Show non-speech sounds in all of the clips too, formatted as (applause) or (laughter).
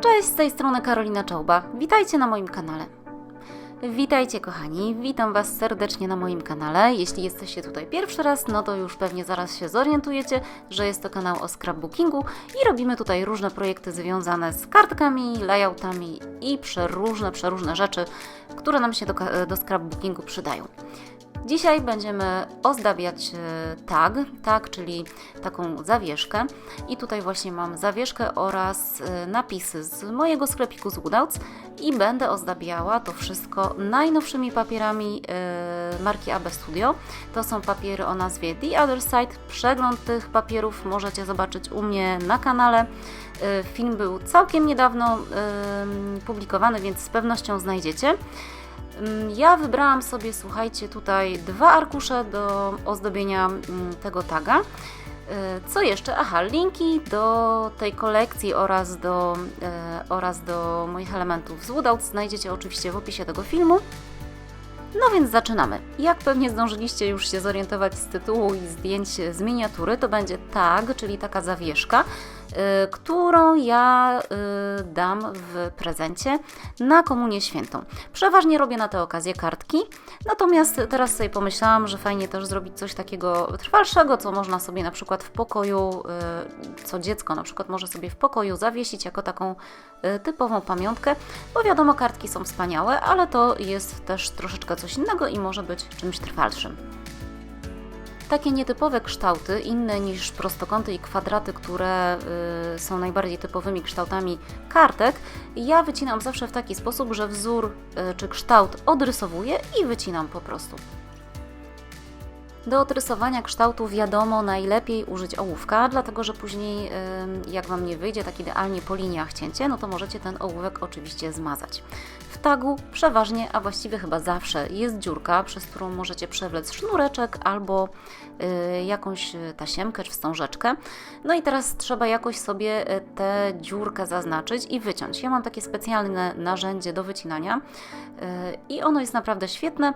Cześć, z tej strony Karolina Czołba. Witajcie na moim kanale. Witajcie kochani, witam Was serdecznie na moim kanale. Jeśli jesteście tutaj pierwszy raz, no to już pewnie zaraz się zorientujecie, że jest to kanał o scrapbookingu i robimy tutaj różne projekty związane z kartkami, layoutami i przeróżne, przeróżne rzeczy, które nam się do, do scrapbookingu przydają. Dzisiaj będziemy ozdabiać e, tag, tag, czyli taką zawieszkę. I tutaj właśnie mam zawieszkę oraz e, napisy z mojego sklepiku z Woodouts i będę ozdabiała to wszystko najnowszymi papierami e, marki AB Studio. To są papiery o nazwie The Other Side. Przegląd tych papierów możecie zobaczyć u mnie na kanale. Film był całkiem niedawno publikowany, więc z pewnością znajdziecie. Mm, ja wybrałam sobie, słuchajcie, tutaj dwa arkusze do ozdobienia mm, tego taga. Y, co jeszcze? Aha, linki do tej kolekcji oraz do, e, oraz do moich elementów z Woodouts znajdziecie oczywiście w opisie tego filmu. No więc zaczynamy. Jak pewnie zdążyliście już się zorientować z tytułu i zdjęć z miniatury, to będzie tag, czyli taka zawieszka, Y, którą ja y, dam w prezencie na Komunię Świętą. Przeważnie robię na tę okazję kartki, natomiast teraz sobie pomyślałam, że fajnie też zrobić coś takiego trwalszego, co można sobie na przykład w pokoju, y, co dziecko na przykład może sobie w pokoju zawiesić jako taką typową pamiątkę, bo wiadomo, kartki są wspaniałe, ale to jest też troszeczkę coś innego i może być czymś trwalszym. Takie nietypowe kształty, inne niż prostokąty i kwadraty, które y, są najbardziej typowymi kształtami kartek, ja wycinam zawsze w taki sposób, że wzór y, czy kształt odrysowuję i wycinam po prostu. Do odrysowania kształtu wiadomo najlepiej użyć ołówka, dlatego że później jak Wam nie wyjdzie tak idealnie po liniach cięcie, no to możecie ten ołówek oczywiście zmazać. W tagu przeważnie, a właściwie chyba zawsze jest dziurka, przez którą możecie przewlec sznureczek albo y, jakąś tasiemkę czy wstążeczkę. No i teraz trzeba jakoś sobie y, tę dziurkę zaznaczyć i wyciąć. Ja mam takie specjalne narzędzie do wycinania y, i ono jest naprawdę świetne.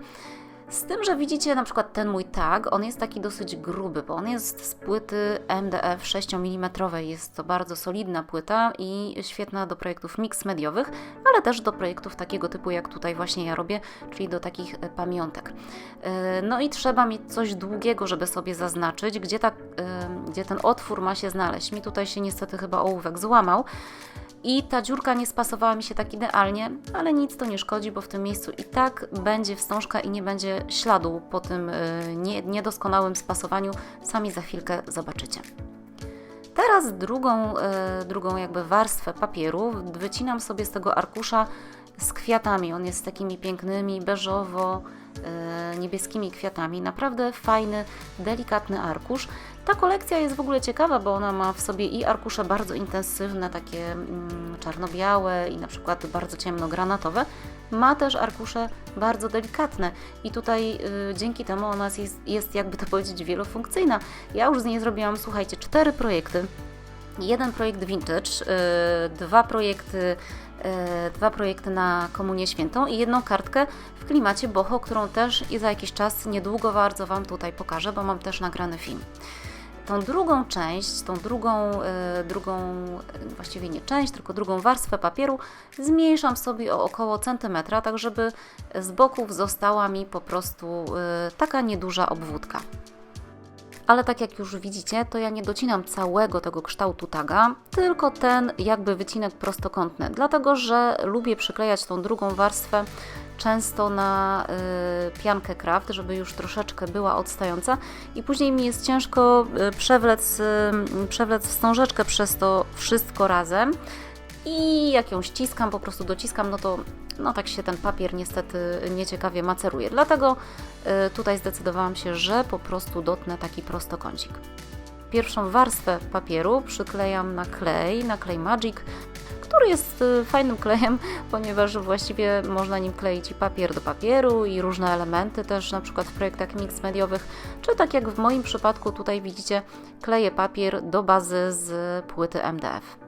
Z tym, że widzicie na przykład ten mój tag, on jest taki dosyć gruby, bo on jest z płyty MDF 6 mm. Jest to bardzo solidna płyta i świetna do projektów mix mediowych, ale też do projektów takiego typu, jak tutaj właśnie ja robię, czyli do takich e, pamiątek. E, no i trzeba mieć coś długiego, żeby sobie zaznaczyć, gdzie, ta, e, gdzie ten otwór ma się znaleźć. Mi tutaj się niestety chyba ołówek złamał i ta dziurka nie spasowała mi się tak idealnie, ale nic to nie szkodzi, bo w tym miejscu i tak będzie wstążka i nie będzie śladu po tym y, niedoskonałym spasowaniu. Sami za chwilkę zobaczycie. Teraz drugą, y, drugą jakby warstwę papieru wycinam sobie z tego arkusza z kwiatami. On jest takimi pięknymi, beżowo, niebieskimi kwiatami. Naprawdę fajny, delikatny arkusz. Ta kolekcja jest w ogóle ciekawa, bo ona ma w sobie i arkusze bardzo intensywne, takie mm, czarno-białe i na przykład bardzo ciemno-granatowe. Ma też arkusze bardzo delikatne i tutaj y, dzięki temu ona jest, jest, jakby to powiedzieć, wielofunkcyjna. Ja już z niej zrobiłam, słuchajcie, cztery projekty. Jeden projekt vintage, y, dwa projekty E, dwa projekty na Komunię Świętą i jedną kartkę w klimacie boho, którą też i za jakiś czas niedługo bardzo Wam tutaj pokażę, bo mam też nagrany film. Tą drugą część, tą drugą, e, drugą, właściwie nie część, tylko drugą warstwę papieru zmniejszam sobie o około centymetra, tak żeby z boków została mi po prostu e, taka nieduża obwódka ale tak jak już widzicie, to ja nie docinam całego tego kształtu taga, tylko ten jakby wycinek prostokątny, dlatego że lubię przyklejać tą drugą warstwę często na y, piankę kraft, żeby już troszeczkę była odstająca. I później mi jest ciężko y, przewlec, y, przewlec wstążeczkę przez to wszystko razem. I jak ją ściskam, po prostu dociskam, no to no tak się ten papier niestety nieciekawie maceruje. Dlatego y, tutaj zdecydowałam się, że po prostu dotnę taki prostokącik. Pierwszą warstwę papieru przyklejam na klej, na klej Magic, który jest y, fajnym klejem, (laughs) ponieważ właściwie można nim kleić i papier do papieru i różne elementy też, na przykład w projektach mix mediowych, czy tak jak w moim przypadku tutaj widzicie, kleję papier do bazy z płyty MDF.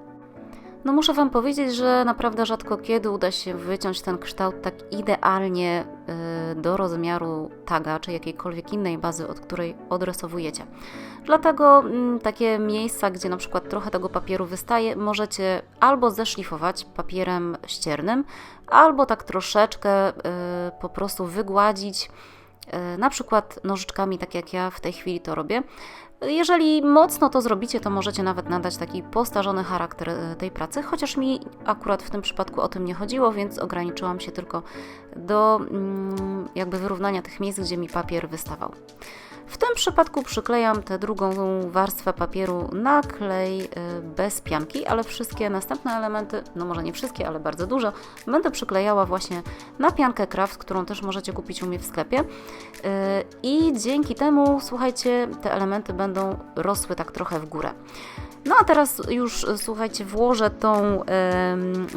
No muszę Wam powiedzieć, że naprawdę rzadko kiedy uda się wyciąć ten kształt tak idealnie y, do rozmiaru taga czy jakiejkolwiek innej bazy, od której odrysowujecie. Dlatego mm, takie miejsca, gdzie na przykład trochę tego papieru wystaje, możecie albo zeszlifować papierem ściernym, albo tak troszeczkę y, po prostu wygładzić y, na przykład nożyczkami, tak jak ja w tej chwili to robię. Jeżeli mocno to zrobicie, to możecie nawet nadać taki postarzony charakter e, tej pracy, chociaż mi akurat w tym przypadku o tym nie chodziło, więc ograniczyłam się tylko do mm, jakby wyrównania tych miejsc, gdzie mi papier wystawał. W tym przypadku przyklejam tę drugą warstwę papieru na klej y, bez pianki, ale wszystkie następne elementy, no może nie wszystkie, ale bardzo dużo, będę przyklejała właśnie na piankę Kraft, którą też możecie kupić u mnie w sklepie. Y, I dzięki temu, słuchajcie, te elementy będą rosły tak trochę w górę. No a teraz już słuchajcie, włożę tą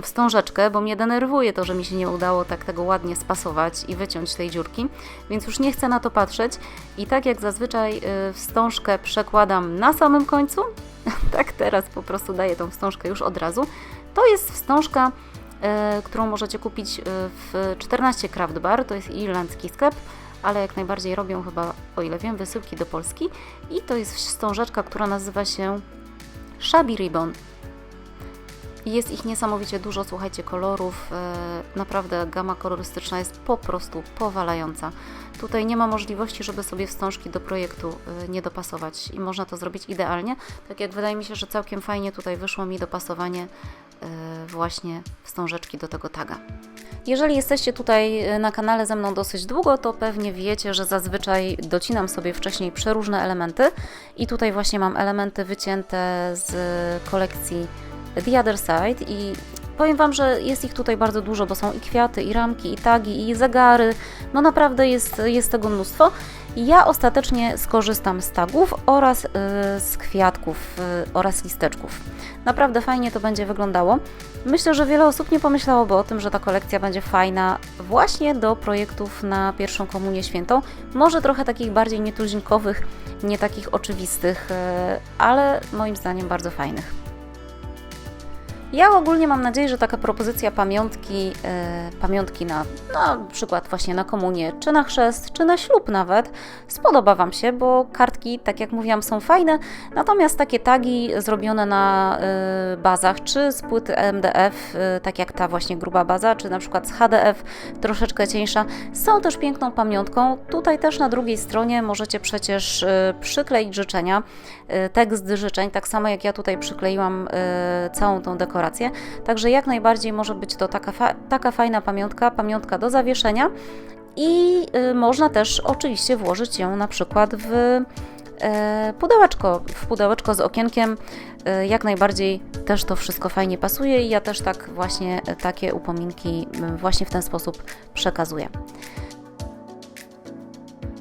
wstążeczkę, bo mnie denerwuje to, że mi się nie udało tak tego ładnie spasować i wyciąć tej dziurki, więc już nie chcę na to patrzeć. I tak jak zazwyczaj yy, wstążkę przekładam na samym końcu, (laughs) tak teraz po prostu daję tą wstążkę już od razu. To jest wstążka, yy, którą możecie kupić y, w 14 Craft Bar, to jest irlandzki sklep ale jak najbardziej robią chyba, o ile wiem, wysyłki do Polski. I to jest wstążeczka, która nazywa się Shabby Ribbon. Jest ich niesamowicie dużo, słuchajcie, kolorów. E, naprawdę gama kolorystyczna jest po prostu powalająca. Tutaj nie ma możliwości, żeby sobie wstążki do projektu e, nie dopasować i można to zrobić idealnie. Tak jak wydaje mi się, że całkiem fajnie tutaj wyszło mi dopasowanie e, właśnie wstążeczki do tego taga. Jeżeli jesteście tutaj na kanale ze mną dosyć długo, to pewnie wiecie, że zazwyczaj docinam sobie wcześniej przeróżne elementy i tutaj właśnie mam elementy wycięte z kolekcji The Other Side i powiem Wam, że jest ich tutaj bardzo dużo, bo są i kwiaty, i ramki, i tagi, i zegary, no naprawdę jest, jest tego mnóstwo. Ja ostatecznie skorzystam z tagów oraz yy, z kwiatków yy, oraz listeczków. Naprawdę fajnie to będzie wyglądało. Myślę, że wiele osób nie pomyślałoby o tym, że ta kolekcja będzie fajna właśnie do projektów na pierwszą komunię świętą. Może trochę takich bardziej nietuzinkowych, nie takich oczywistych, yy, ale moim zdaniem bardzo fajnych. Ja ogólnie mam nadzieję, że taka propozycja pamiątki, e, pamiątki na, na przykład właśnie na komunię, czy na chrzest, czy na ślub nawet, spodoba Wam się, bo kartki, tak jak mówiłam, są fajne, natomiast takie tagi zrobione na e, bazach, czy z płyty MDF, e, tak jak ta właśnie gruba baza, czy na przykład z HDF, troszeczkę cieńsza, są też piękną pamiątką. Tutaj też na drugiej stronie możecie przecież przykleić życzenia, tekst życzeń, tak samo jak ja tutaj przykleiłam e, całą tą dekorację. Także jak najbardziej może być to taka, fa taka fajna pamiątka, pamiątka do zawieszenia i y, można też oczywiście włożyć ją na przykład w pudełeczko, w pudełeczko z okienkiem. Jak najbardziej też to wszystko fajnie pasuje i ja też tak właśnie takie upominki właśnie w ten sposób przekazuję.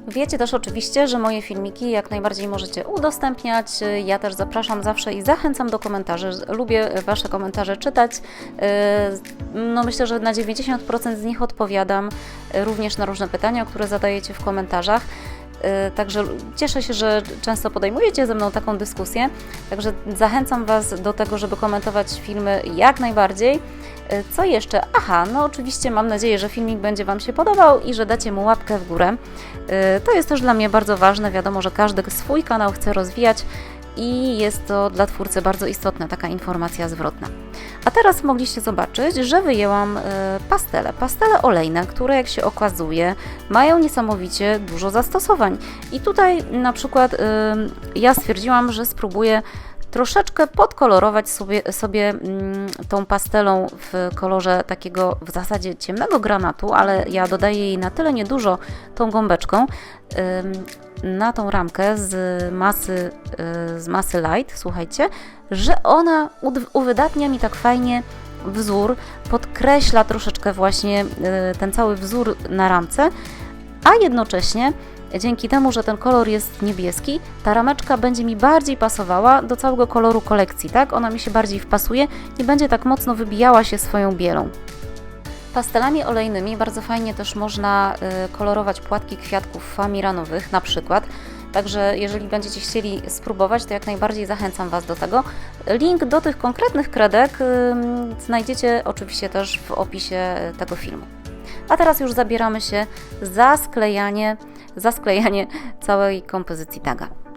Wiecie też oczywiście, że moje filmiki jak najbardziej możecie udostępniać. Ja też zapraszam zawsze i zachęcam do komentarzy. Lubię Wasze komentarze czytać. No myślę, że na 90% z nich odpowiadam również na różne pytania, które zadajecie w komentarzach. Także cieszę się, że często podejmujecie ze mną taką dyskusję. Także zachęcam Was do tego, żeby komentować filmy jak najbardziej. Co jeszcze? Aha, no oczywiście mam nadzieję, że filmik będzie Wam się podobał i że dacie mu łapkę w górę. Y, to jest też dla mnie bardzo ważne. Wiadomo, że każdy swój kanał chce rozwijać i jest to dla twórcy bardzo istotna taka informacja zwrotna. A teraz mogliście zobaczyć, że wyjęłam y, pastele. Pastele olejne, które jak się okazuje mają niesamowicie dużo zastosowań. I tutaj na przykład ja stwierdziłam, że spróbuję troszeczkę podkolorować sobie, sobie mm, tą pastelą w kolorze takiego w zasadzie ciemnego granatu, ale ja dodaję jej na tyle niedużo tą gąbeczką na tą ramkę z masy, y, z masy light, słuchajcie, że ona uwydatnia mi tak fajnie wzór, podkreśla troszeczkę właśnie y, ten cały wzór na ramce, a jednocześnie Dzięki temu, że ten kolor jest niebieski, ta rameczka będzie mi bardziej pasowała do całego koloru kolekcji, tak? Ona mi się bardziej wpasuje, nie będzie tak mocno wybijała się swoją bielą. Pastelami olejnymi bardzo fajnie też można y, kolorować płatki kwiatków famiranowych na przykład. Także jeżeli będziecie chcieli spróbować, to jak najbardziej zachęcam Was do tego. Link do tych konkretnych kredek znajdziecie oczywiście też w opisie tego filmu. A teraz już zabieramy się za sklejanie, za sklejanie całej kompozycji taga.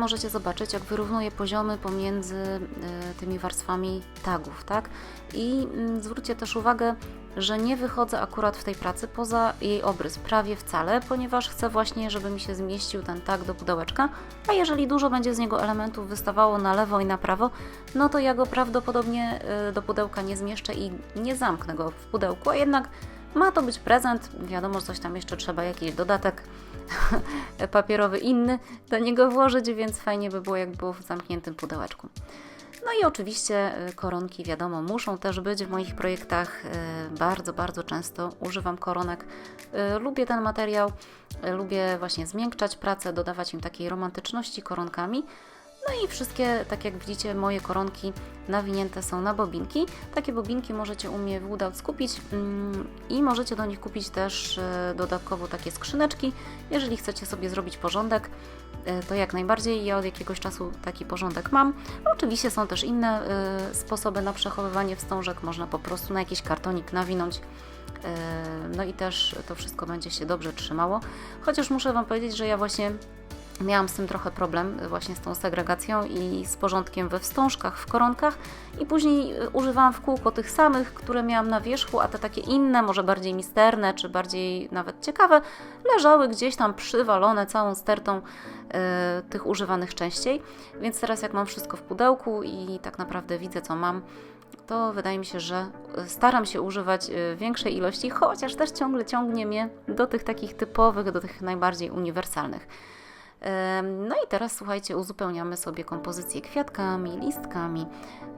Możecie zobaczyć, jak wyrównuję poziomy pomiędzy e, tymi warstwami tagów, tak? I mm, zwróćcie też uwagę, że nie wychodzę akurat w tej pracy poza jej obrys, prawie wcale, ponieważ chcę właśnie, żeby mi się zmieścił ten tag do pudełeczka, a jeżeli dużo będzie z niego elementów wystawało na lewo i na prawo, no to ja go prawdopodobnie e, do pudełka nie zmieszczę i nie zamknę go w pudełku, a jednak ma to być prezent, wiadomo, coś tam jeszcze trzeba, jakiś dodatek (laughs) papierowy inny do niego włożyć, więc fajnie by było, jak było w zamkniętym pudełeczku. No i oczywiście y, koronki, wiadomo, muszą też być w moich projektach. y, Bardzo, bardzo często używam koronek. Y, Lubię ten materiał, lubię właśnie zmiękczać pracę, dodawać im takiej romantyczności koronkami. No i wszystkie, tak jak widzicie, moje koronki nawinięte są na bobinki. Takie bobinki możecie u mnie w Woodout skupić mm, i możecie do nich kupić też e, dodatkowo takie skrzyneczki. Jeżeli chcecie sobie zrobić porządek, e, to jak najbardziej. Ja od jakiegoś czasu taki porządek mam. Oczywiście są też inne e, sposoby na przechowywanie wstążek. Można po prostu na jakiś kartonik nawinąć. No i też to wszystko będzie się dobrze trzymało. Chociaż muszę Wam powiedzieć, że ja właśnie Miałam z tym trochę problem, y, właśnie z tą segregacją i z porządkiem we wstążkach, w koronkach i później y, używałam w kółko tych samych, które miałam na wierzchu, a te takie inne, może bardziej misterne, czy bardziej nawet ciekawe, leżały gdzieś tam przywalone całą stertą y, tych używanych częściej. Więc teraz jak mam wszystko w pudełku i tak naprawdę widzę co mam, to wydaje mi się, że staram się używać większej ilości, chociaż też ciągle ciągnie mnie do tych takich typowych, do tych najbardziej uniwersalnych. No i teraz słuchajcie, uzupełniamy sobie kompozycję kwiatkami, listkami.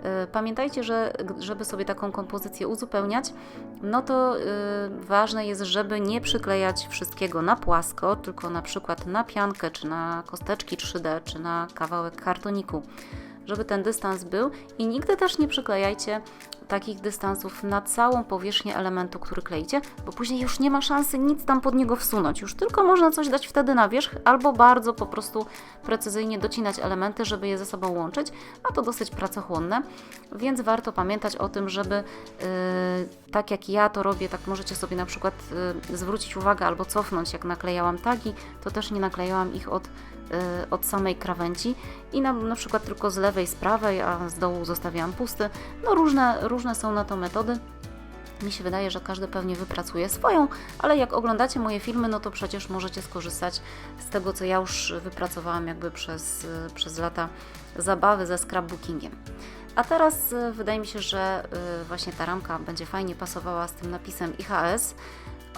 E, Pamiętajcie, że żeby sobie taką kompozycję uzupełniać, no to y, ważne jest, żeby nie przyklejać wszystkiego na płasko, tylko na przykład na piankę, czy na kosteczki 3D, czy na kawałek kartoniku, żeby ten dystans był. I nigdy też nie przyklejajcie takich dystansów na całą powierzchnię elementu, który kleicie, bo później już nie ma szansy nic tam pod niego wsunąć. Już tylko można coś dać wtedy na wierzch, albo bardzo po prostu precyzyjnie docinać elementy, żeby je ze sobą łączyć, a to dosyć pracochłonne, więc warto pamiętać o tym, żeby yy, tak jak ja to robię, tak możecie sobie na przykład yy, zwrócić uwagę albo cofnąć, jak naklejałam tagi, to też nie naklejałam ich od od samej krawędzi i na, na przykład tylko z lewej, z prawej, a z dołu zostawiałam pusty. No różne, różne są na to metody. Mi się wydaje, że każdy pewnie wypracuje swoją, ale jak oglądacie moje filmy, no to przecież możecie skorzystać z tego, co ja już wypracowałam jakby przez, y, przez lata zabawy ze scrapbookingiem. A teraz y, wydaje mi się, że y, właśnie ta ramka będzie fajnie pasowała z tym napisem IHS.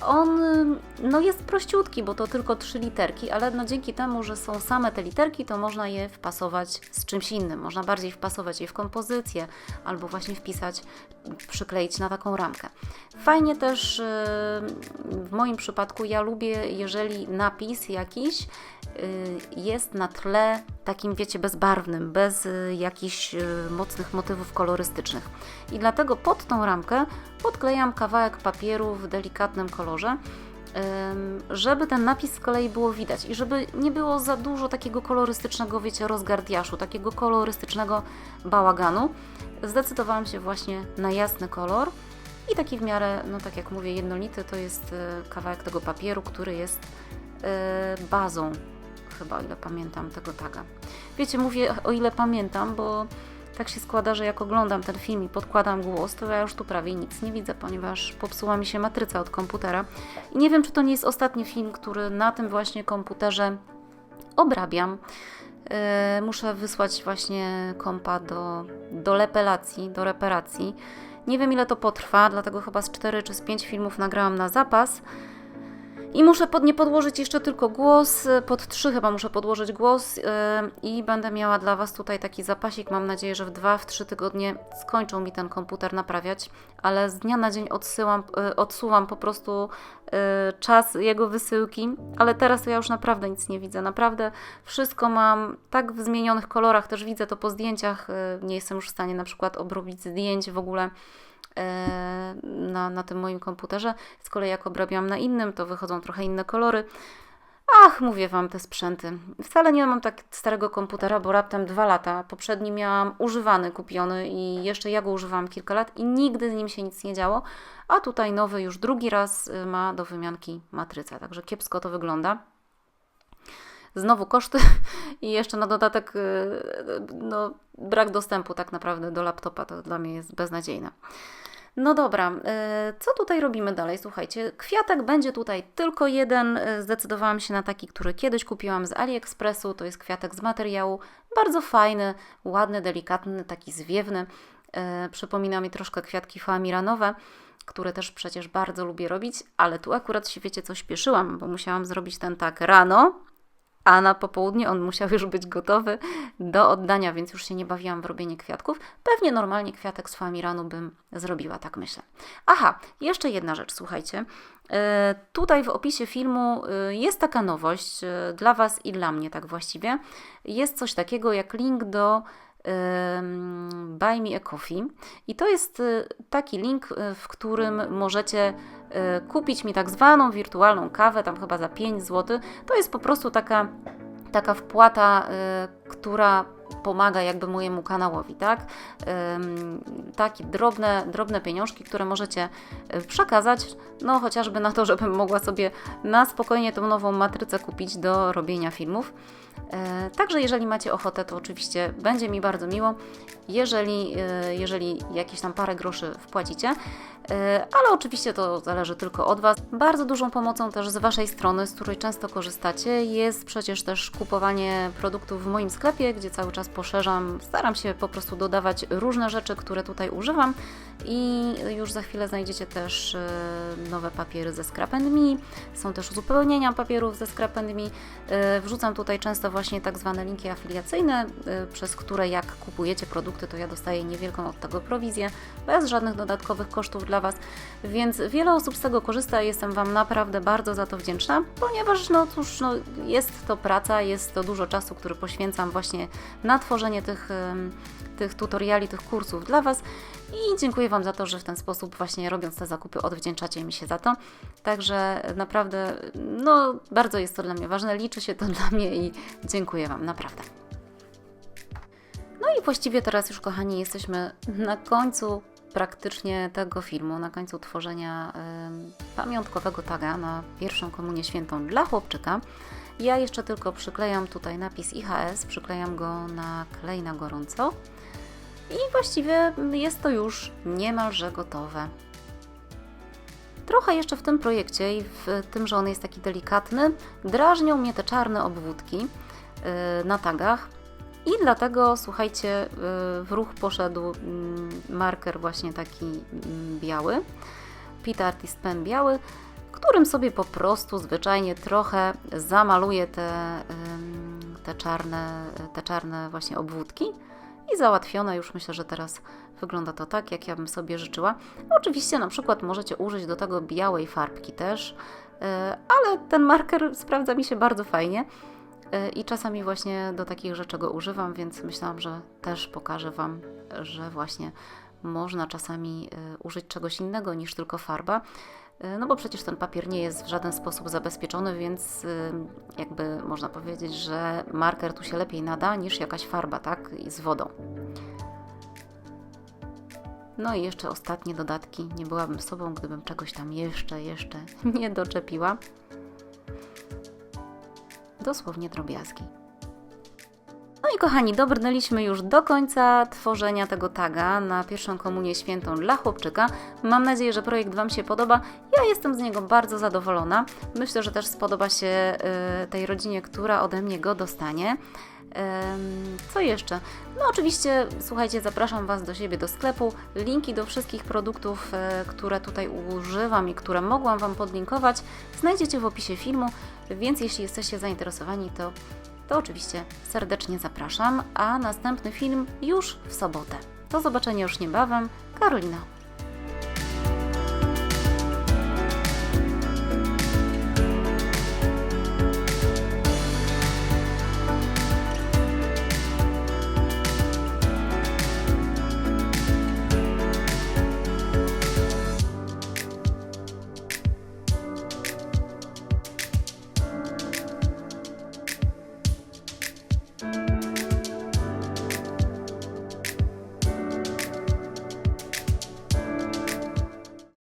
On y, no jest prościutki, bo to tylko trzy literki, ale no dzięki temu, że są same te literki, to można je wpasować z czymś innym. Można bardziej wpasować je w kompozycję albo właśnie wpisać, przykleić na taką ramkę. Fajnie też y, w moim przypadku ja lubię, jeżeli napis jakiś y, jest na tle takim, wiecie, bezbarwnym, bez jakichś mocnych motywów kolorystycznych. I dlatego pod tą ramkę podklejam kawałek papieru w delikatnym kolorze. Ym, żeby ten napis z kolei było widać i żeby nie było za dużo takiego kolorystycznego, wiecie, rozgardiaszu, takiego kolorystycznego bałaganu, zdecydowałam się właśnie na jasny kolor i taki w miarę, no tak jak mówię, jednolity to jest y, kawałek tego papieru, który jest y, bazą, chyba o ile pamiętam tego taga. Wiecie, mówię o ile pamiętam, bo tak się składa, że jak oglądam ten film i podkładam głos, to ja już tu prawie nic nie widzę, ponieważ popsuła mi się matryca od komputera. I nie wiem, czy to nie jest ostatni film, który na tym właśnie komputerze obrabiam. Yy, muszę wysłać właśnie kompa do, do lepelacji, do reparacji. Nie wiem ile to potrwa, dlatego chyba z 4 czy z 5 filmów nagrałam na zapas. I muszę pod nie podłożyć jeszcze tylko głos, pod trzy chyba muszę podłożyć głos yy, i będę miała dla Was tutaj taki zapasik. Mam nadzieję, że w dwa, w trzy tygodnie skończą mi ten komputer naprawiać, ale z dnia na dzień odsyłam, yy, odsuwam po prostu yy, czas jego wysyłki, ale teraz ja już naprawdę nic nie widzę. Naprawdę wszystko mam tak w zmienionych kolorach, też widzę to po zdjęciach. Yy, nie jestem już w stanie na przykład obrobić zdjęć w ogóle na, na tym moim komputerze. Z kolei jak obrabiam na innym, to wychodzą trochę inne kolory. Ach, mówię Wam, te sprzęty. Wcale nie mam tak starego komputera, bo raptem dwa lata. Poprzedni miałam używany, kupiony i jeszcze ja go używałam kilka lat i nigdy z nim się nic nie działo. A tutaj nowy już drugi raz y, ma do wymianki matrycę, także kiepsko to wygląda. Znowu koszty (laughs) i jeszcze na dodatek y, no, brak dostępu tak naprawdę do laptopa. To dla mnie jest beznadziejne. No dobra, e, co tutaj robimy dalej? Słuchajcie, kwiatek będzie tutaj tylko jeden. E, zdecydowałam się na taki, który kiedyś kupiłam z AliExpressu. To jest kwiatek z materiału, bardzo fajny, ładny, delikatny, taki zwiewny. E, przypomina mi troszkę kwiatki famiranowe, które też przecież bardzo lubię robić, ale tu akurat się wiecie, co śpieszyłam, bo musiałam zrobić ten tak rano, a na popołudnie on musiał już być gotowy do oddania, więc już się nie bawiłam w robienie kwiatków. Pewnie normalnie kwiatek z famiranu bym zrobiła, tak myślę. Aha, jeszcze jedna rzecz, słuchajcie. E, tutaj w opisie filmu e, jest taka nowość e, dla Was i dla mnie, tak właściwie. Jest coś takiego jak link do Buy Me a Coffee. I to jest taki link, w którym możecie Y, kupić mi tak zwaną wirtualną kawę, tam chyba za 5 zł. To jest po prostu taka, taka wpłata, y, która pomaga jakby mojemu kanałowi, tak? Takie drobne, drobne pieniążki, które możecie y, przekazać, no chociażby na to, (laughs) żebym mogła sobie na spokojnie tą nową matrycę kupić do robienia filmów. E, także jeżeli macie ochotę, to oczywiście będzie mi bardzo miło, jeżeli, e, jeżeli jakieś tam parę groszy wpłacicie. Ale oczywiście to zależy tylko od Was. Bardzo dużą pomocą też z Waszej strony, z której często korzystacie, jest przecież też kupowanie produktów w moim sklepie, gdzie cały czas poszerzam. Staram się po prostu dodawać różne rzeczy, które tutaj używam i już za chwilę znajdziecie też nowe papiery ze Scrap Me. Są też uzupełnienia papierów ze Scrap Me. Wrzucam tutaj często właśnie tak zwane linki afiliacyjne, przez które jak kupujecie produkty, to ja dostaję niewielką od tego prowizję, bez żadnych dodatkowych kosztów dla Was, więc wiele osób z tego korzysta i jestem Wam naprawdę bardzo za to wdzięczna, ponieważ no cóż, no, jest to praca, jest to dużo czasu, który poświęcam właśnie na tworzenie tych tych tutoriali, tych kursów dla Was i dziękuję Wam za to, że w ten sposób właśnie robiąc te zakupy odwdzięczacie mi się za to. Także naprawdę, no bardzo jest to dla mnie ważne, liczy się to (laughs) dla mnie i dziękuję Wam, naprawdę. No i właściwie teraz już, kochani, jesteśmy na końcu praktycznie tego filmu, na końcu tworzenia y, pamiątkowego taga na pierwszą komunię świętą dla chłopczyka. Ja jeszcze tylko przyklejam tutaj napis IHS, przyklejam go na klej na gorąco i właściwie jest to już niemalże gotowe. Trochę jeszcze w tym projekcie i w tym, że on jest taki delikatny, drażnią mnie te czarne obwódki yy, na tagach. I dlatego, słuchajcie, yy, w ruch poszedł yy, marker właśnie taki mm, biały, Pit Artist Pen biały, którym sobie po prostu zwyczajnie trochę zamaluję te, te, czarne, te czarne właśnie obwódki i załatwione. Już myślę, że teraz wygląda to tak, jak ja bym sobie życzyła. Oczywiście na przykład możecie użyć do tego białej farbki też, e, ale ten marker sprawdza mi się bardzo fajnie e, i czasami właśnie do takich rzeczy go używam, więc myślałam, że też pokażę Wam, że właśnie można czasami e, użyć czegoś innego niż tylko farba. Y, no bo przecież ten papier nie jest w żaden sposób zabezpieczony, więc y, jakby można powiedzieć, że marker tu się lepiej nada niż jakaś farba, tak? I z wodą. No i jeszcze ostatnie dodatki. Nie byłabym sobą, gdybym czegoś tam jeszcze, jeszcze (laughs) nie doczepiła. Dosłownie drobiazgi. No i kochani, dobrnęliśmy już do końca tworzenia tego taga na pierwszą komunię świętą dla chłopczyka. Mam nadzieję, że projekt Wam się podoba. Ja jestem z niego bardzo zadowolona. Myślę, że też spodoba się y, tej rodzinie, która ode mnie go dostanie. Co jeszcze? No oczywiście, słuchajcie, zapraszam Was do siebie do sklepu. Linki do wszystkich produktów, e, które tutaj używam i które mogłam Wam podlinkować, znajdziecie w opisie filmu, więc jeśli jesteście zainteresowani, to, to oczywiście serdecznie zapraszam, a następny film już w sobotę. Do zobaczenia już niebawem. Karolina